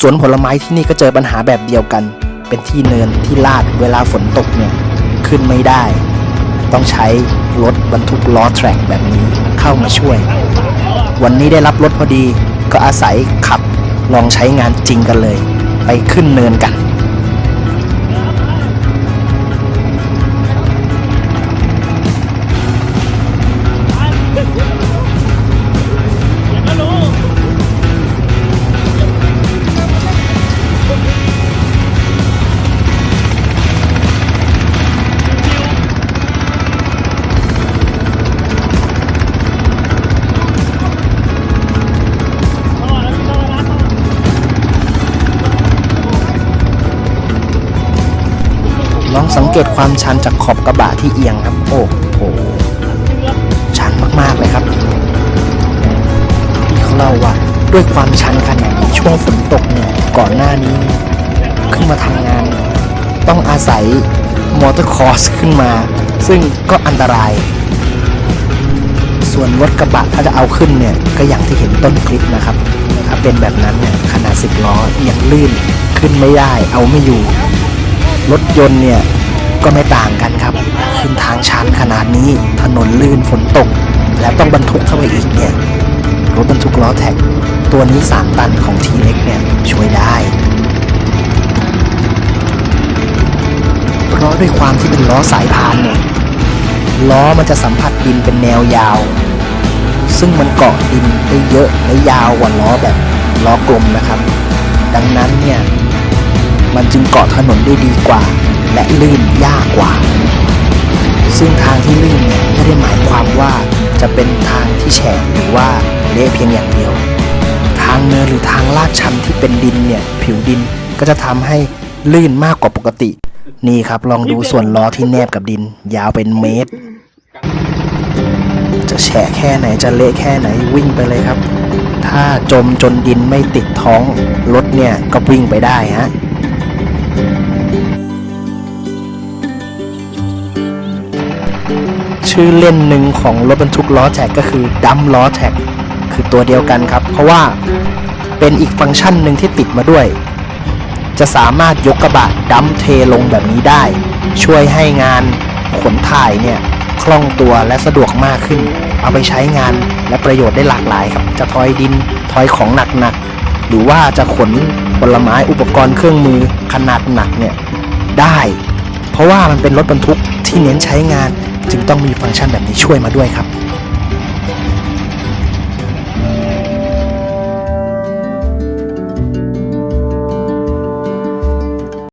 สวนผลไม้ที่นี่ก็เจอปัญหาแบบเดียวกัน เป็นที่เนินที่ลาดเวลาฝนตกเนี่ยขึ้นไม่ได้ ต้องใช้รถบรรทุกล้อแทร็กแบบนี้เข้ามาช่วย วันนี้ได้รับรถพอดีก็อาศัยขับลองใช้งานจริงกันเลย ไปขึ้นเนินกัน สังเกตความชันจากขอบกระบะที่เอียงครับ โอ้โห ชันมากๆเลยครับพี่เขาเล่าว่าด้วยความชันขนาดนี้ช่วงฝนตกเนี่ยก่อนหน้านี้ ขึ้นมาทำงาน ต้องอาศัยมอเตอร์คอร์สขึ้นมา ซึ่งก็อันตราย ส่วนรถกระบะถ้าจะเอาขึ้นเนี่ย ก็อย่างที่เห็นต้นคลิปนะครับ ถ้าเป็นแบบนั้นเนี่ยขนาดสิบล้อยังลื่นขึ้นไม่ได้เอาไม่อยู่ รถยนต์เนี่ย ก็ไม่ต่างกันครับ ขึ้นทางชันขนาดนี้ถนนลื่นฝนตก แล้วต้องบรรทุกเข้าไปอีกเนี่ยรถบรรทุกล้อแท็ก ตัวนี้สามตันของทีเล็กเนี่ยช่วยได้ เพราะด้วยความที่เป็นล้อสายพานเนี่ยล้อมันจะสัมผัสดินเป็นแนวยาว ซึ่งมันเกาะดินได้เยอะและยาวกว่าล้อแบบล้อกลมนะครับ ดังนั้นเนี่ยมันจึงเกาะถนนได้ดีกว่า และลื่นยากกว่า ซึ่งทางที่ลื่นเนี่ยไม่ได้หมายความว่าจะเป็นทางที่แฉะหรือว่าเละเพียงอย่างเดียว ทางเนินหรือทางลาดชันที่เป็นดินเนี่ยผิวดินก็จะทำให้ลื่นมากกว่าปกติ นี่ครับลองดูส่วนล้อที่แนบกับดิน ยาวเป็นเมตร จะแฉะแค่ไหนจะเละแค่ไหนวิ่งไปเลยครับ ถ้าจมจนดินไม่ติดท้องรถเนี่ยก็วิ่งไปได้ฮะ ชื่อเล่นหนึ่งของรถบรรทุกล้อแท็กก็คือดัมล้อแท็กคือตัวเดียวกันครับ เพราะว่าเป็นอีกฟังก์ชันหนึ่งที่ติดมาด้วย จะสามารถยกกระบะดัมเทลงแบบนี้ได้ ช่วยให้งานขนถ่ายเนี่ยคล่องตัวและสะดวกมากขึ้น เอาไปใช้งานและประโยชน์ได้หลากหลายครับ จะทอยดินทอยของหนักๆหรือว่าจะขนผลไม้อุปกรณ์เครื่องมือขนาดหนักเนี่ยได้ เพราะว่ามันเป็นรถบรรทุกที่เน้นใช้งาน จึงต้องมีฟังก์ชันแบบนี้ช่วยมาด้วยครับ